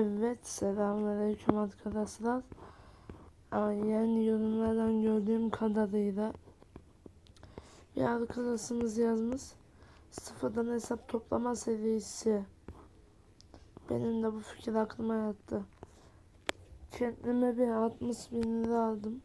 Evet selamünaleyküm arkadaşlar. Yani yorumlardan gördüğüm kadarıyla bir arkadaşımız yazmış. Sıfırdan hesap toplama serisi. Benim de bu fikir aklıma yattı. Kendime bir 60 bin lira aldım.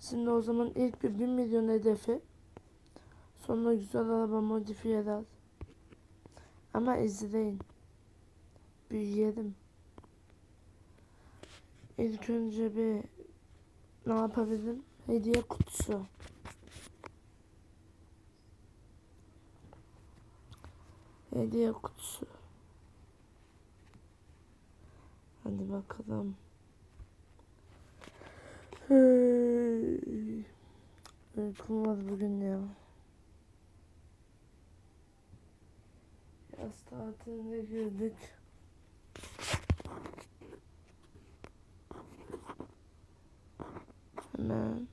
Şimdi o zaman ilk bir 1 milyon hedefi. Sonra güzel araba modifiyeler. Ama izleyin. Büyüyelim. İlk önce bir ne yapabilirim? Hediye kutusu. Hediye kutusu. Hadi bakalım. Hey. Uykum var bugün ya. Yaz tatiline girdik. Hemen.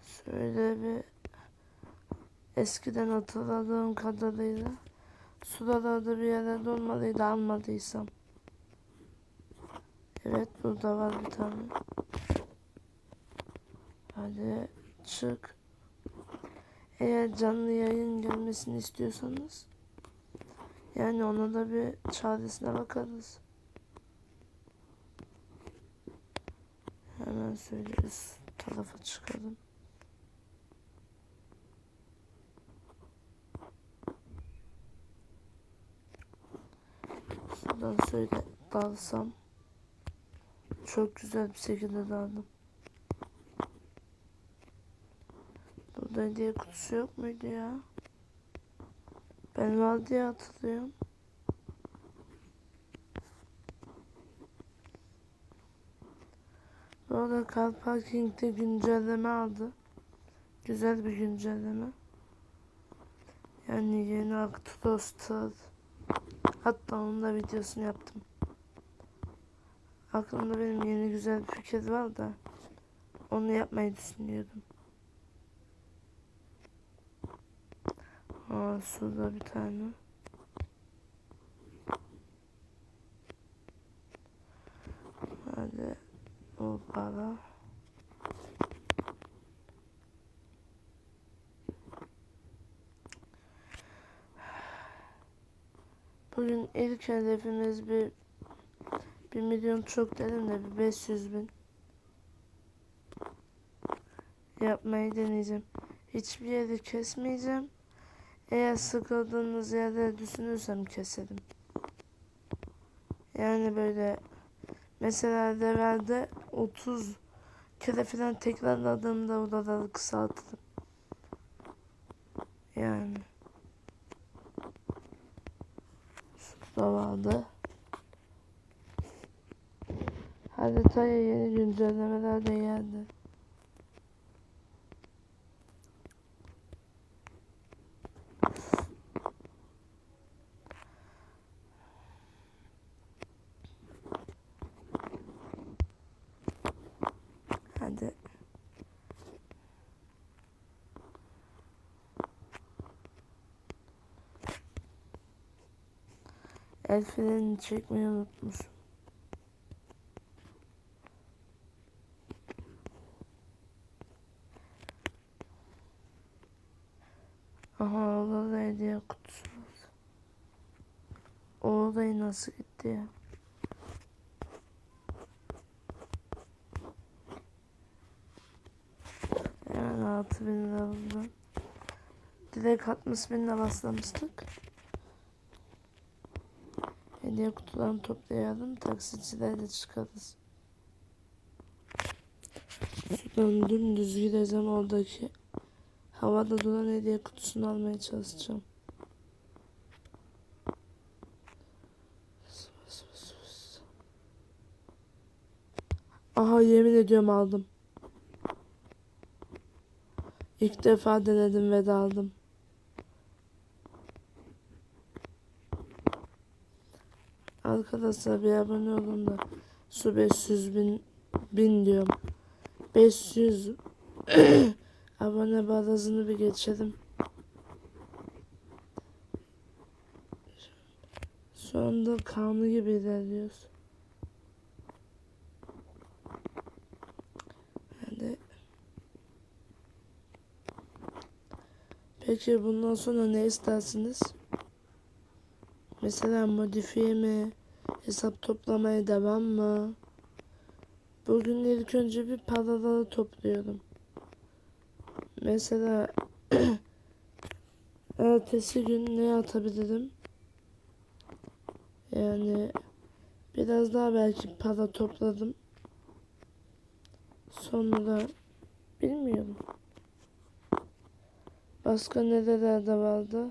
Şöyle bir eskiden hatırladığım kadarıyla suralarda bir yere dolmalıydı almadıysam. Evet burada var bir tane. Hadi çık. Eğer canlı yayın gelmesini istiyorsanız yani ona da bir çaresine bakarız. Hemen şöyle tarafa çıkalım. Şuradan şöyle dalsam çok güzel bir şekilde daldım. Burada hediye kutusu yok muydu ya? Ben var diye hatırlıyorum. Bu arada Car Parking'de güncelleme aldı. Güzel bir güncelleme. Yani yeni Actros Hatta onun da videosunu yaptım. Aklımda benim yeni güzel bir fikir var da onu yapmayı düşünüyordum. Aa, şurada bir tane. Hadi o para. Bugün ilk hedefimiz bir bir milyon çok dedim de bir 500 bin yapmayı deneyeceğim. Hiçbir yeri kesmeyeceğim. Eğer sıkıldığınız yerde düşünürsem keserim. Yani böyle mesela levelde 30 kere falan tekrarladığımda odaları kısaltırım. Yani. Şurada vardı. Haritaya yeni güncellemeler de geldi. Hadi. El frenini çekmeyi unutmuşum. Aha orada da hediye kutusu var. O odayı nasıl gitti ya? Hemen 6 bin lira buldum. Direkt 60 bin lira baslamıştık. Hediye kutularını toplayalım. Taksicilerle çıkarız. Şuradan dümdüz gideceğim oradaki havada duran hediye kutusunu almaya çalışacağım. Aha yemin ediyorum aldım. İlk defa denedim ve de Arkadaşlar bir abone olun da su 500 bin bin diyorum. 500 abone barajını bir geçelim. Şu anda kanlı gibi ilerliyoruz. Yani Peki bundan sonra ne istersiniz? Mesela modifiye mi? Hesap toplamaya devam mı? Bugün ilk önce bir paraları topluyorum. Mesela ertesi gün ne atabilirim? Yani biraz daha belki para topladım. Sonra bilmiyorum. Başka nerelerde vardı?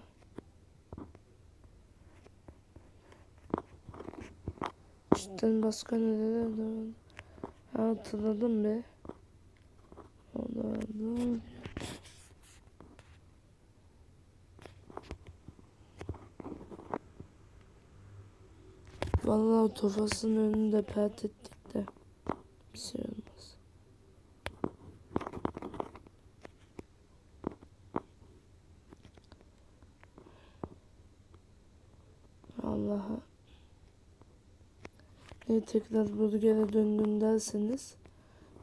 Cidden başka vardı? Ha, Hatırladım be. Onlardı. Vallahi tofasının önünde pert ettik de. Bir şey olmaz. Ne tekrar burgere döndüm derseniz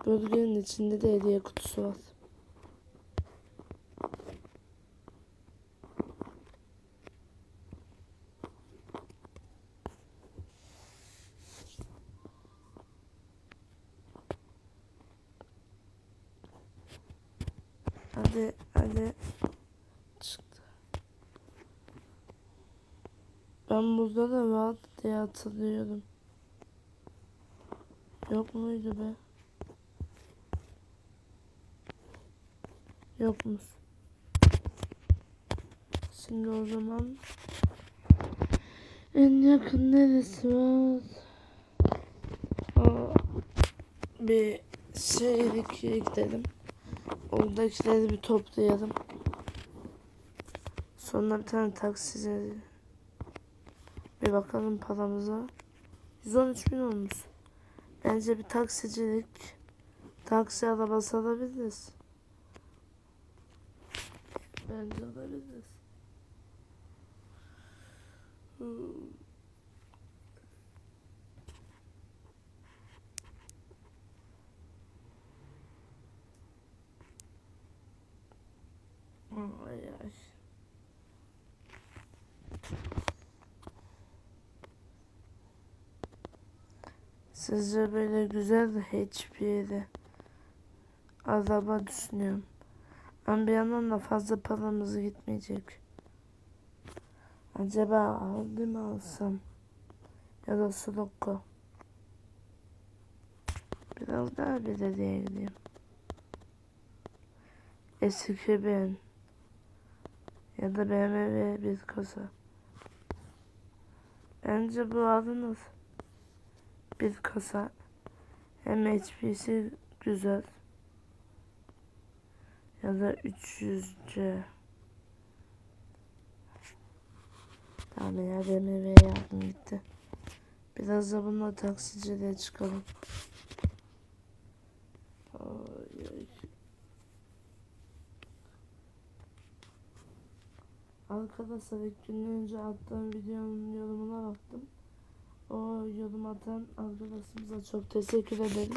burgerin içinde de hediye kutusu var. Hadi hadi çıktı. Ben burada da vardı diye hatırlıyorum. Muydu be? Yokmuş. Şimdi o zaman en yakın neresi var? Aa, bir şehirlikiye gidelim. Oradakileri bir toplayalım. Sonra bir tane taksici bir bakalım paramıza. 113 bin olmuş. Bence bir taksicilik taksi arabası alabiliriz. Bence alabiliriz. Hmm. Ay ay. Sizce böyle güzel hiçbir yere araba düşünüyorum. Ama bir yandan da fazla paramız gitmeyecek. Acaba Audi mi alsam? Ya da Scirocco. Biraz daha belediyeye gideyim. Eski ben. Ya da BMW bir kasa. Bence bu alınır. Bir kasa. Hem HP'si güzel. Ya da 300C. Tamam ya BMW'ye yardım gitti. Biraz da bununla taksiciliğe çıkalım. Arkadaşlar ilk günden önce attığım videonun yorumuna baktım. O yorum atan arkadaşımıza çok teşekkür ederim.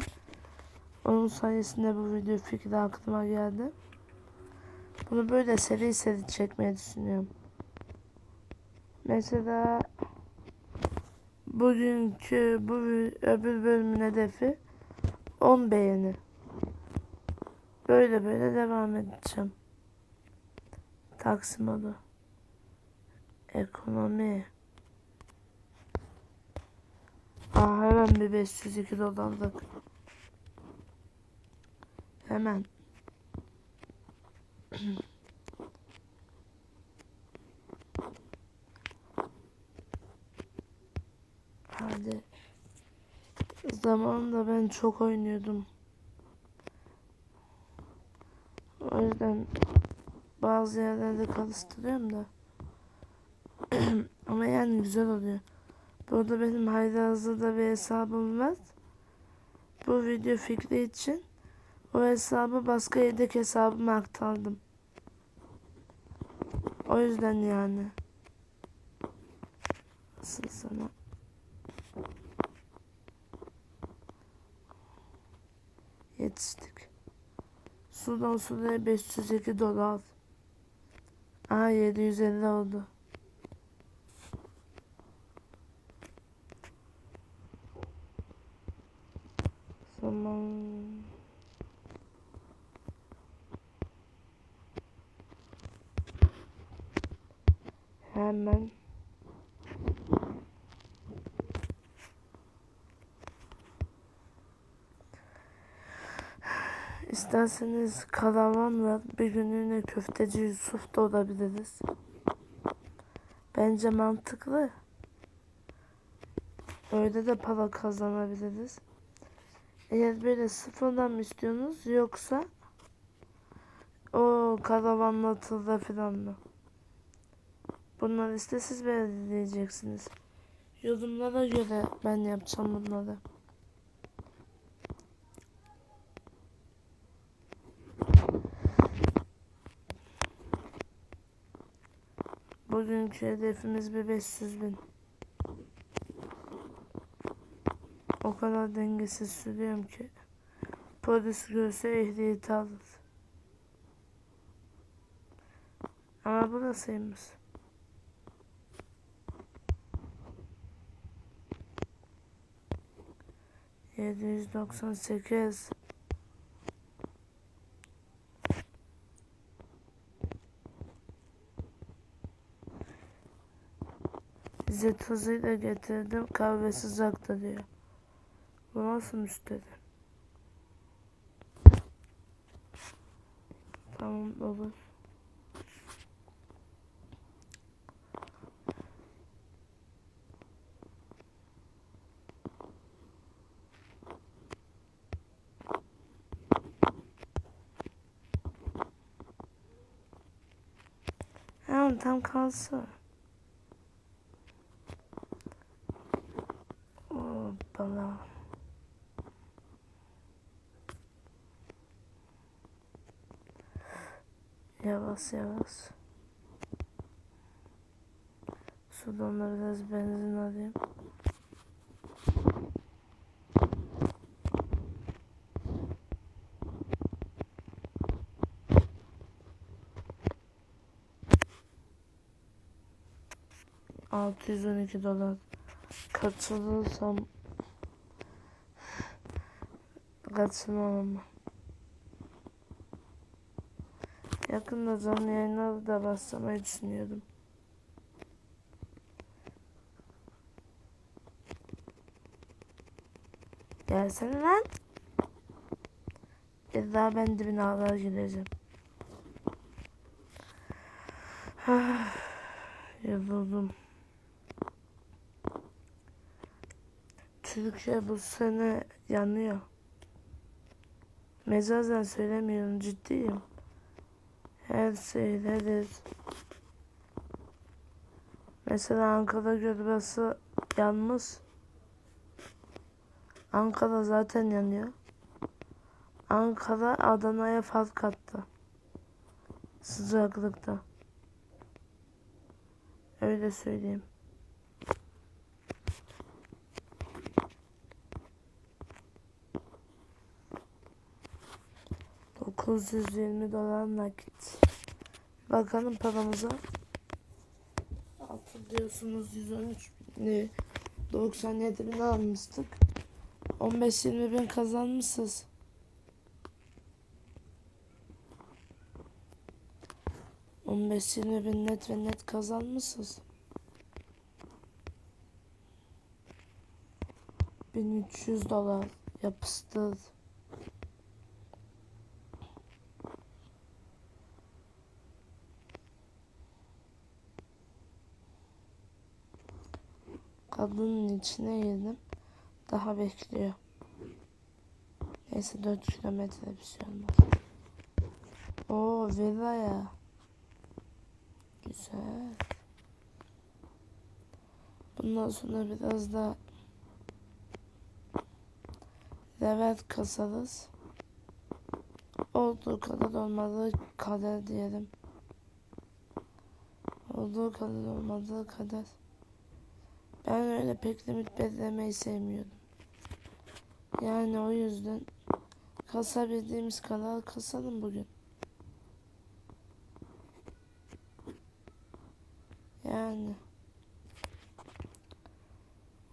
Onun sayesinde bu video fikri aklıma geldi. Bunu böyle seri seri çekmeyi düşünüyorum. Mesela bugünkü bu öbür bölümün hedefi 10 beğeni. Böyle böyle devam edeceğim. Taksim adı. Ekonomi. Aa hemen bir 502 dolarlık. Hemen. Hadi. Zamanında ben çok oynuyordum. O yüzden bazı yerlerde karıştırıyorum da. Ama yani güzel oluyor. Burada benim Haydar'da bir hesabım var. Bu video fikri için o hesabı başka yedek hesabıma aktardım. O yüzden yani. Nasıl sana? Yetiştik. Sudan suya 502 dolar. Aa 750 oldu. Zaman hemen İsterseniz karavan var. Bir günlüğüne köfteci Yusuf da olabiliriz. Bence mantıklı. Öyle de para kazanabiliriz. Eğer böyle sıfırdan mı istiyorsunuz yoksa o karavanla tırda falan mı? Bunları iste siz belirleyeceksiniz. Yorumlara göre ben yapacağım bunları. Bugünkü hedefimiz bir 500 bin. O kadar dengesiz sürüyorum ki. Polis görse ehliyeti alır. Ama burasıymış. Yedi yüz doksan sekiz. Bize tuzuyla getirdim kahve sıcaktı diyor. Bu nasıl müşteri? Tamam olur. Tamam tam kalsın. Hoppala. Yavaş yavaş. Sudan da biraz benzin alayım. Altı yüz on iki dolar. Katılırsam katılmam ama. Yakında canlı yayınları da başlamayı düşünüyorum. Gelsene lan. İlla ben dibine ağlar gireceğim. Yoruldum. Türkiye bu sene yanıyor. Mecazen söylemiyorum ciddiyim. Her şeydedir. Mesela Ankara Gölbası yanmış. Ankara zaten yanıyor. Ankara Adana'ya fark attı. Sıcaklıkta. Öyle söyleyeyim. Dokuz yüz yirmi dolar nakit. Bakalım paramıza. Hatırlıyorsunuz 113 bin, 97 bin almıştık. 15-20 bin kazanmışız. On beş yirmi bin net ve net kazanmışız. Bin üç yüz dolar yapıştır. Kadının içine girdim. Daha bekliyor. Neyse 4 kilometre bir şey olmaz. Oo villa ya. Güzel. Bundan sonra biraz da level kasarız. Olduğu kadar olmadığı kadar diyelim. Olduğu kadar olmadığı kadar Ben öyle pek limit belirlemeyi sevmiyordum. Yani o yüzden kasabildiğimiz kadar kasalım bugün. Yani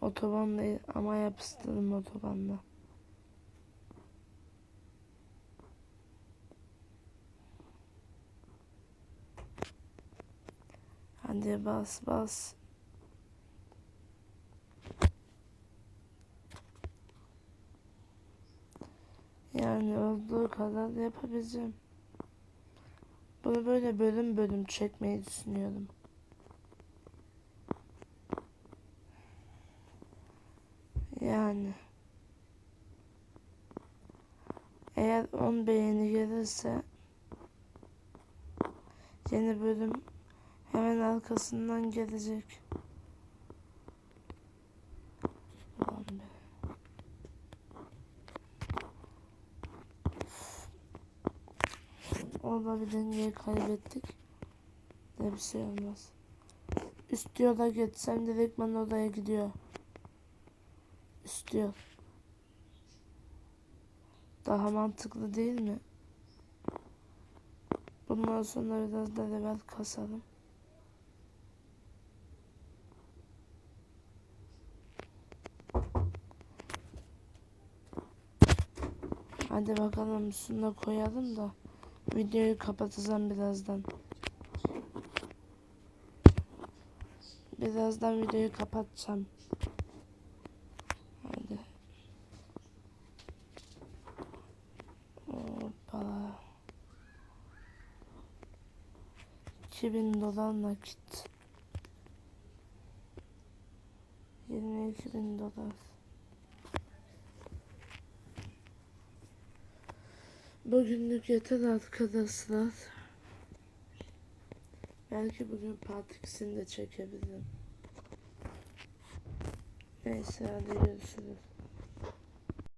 otoban değil ama yapıştırdım otobanla. Hadi bas bas. Yani olduğu kadar yapabileceğim. Bunu böyle bölüm bölüm çekmeyi düşünüyorum. Yani. Eğer 10 beğeni gelirse yeni bölüm hemen arkasından gelecek. Ulan be. Orada bir dengeyi kaybettik. Ne bir şey olmaz. Üst yola geçsem direktman odaya gidiyor. Üst yol. Daha mantıklı değil mi? Bundan sonra biraz da level kasalım. Hadi bakalım da koyalım da videoyu kapatacağım birazdan. Birazdan videoyu kapatacağım. Hadi. Hoppa. 2000 dolar nakit. 22 bin dolar. Bugünlük yeter arkadaşlar. Belki bugün part de çekebilirim. Neyse hadi görüşürüz.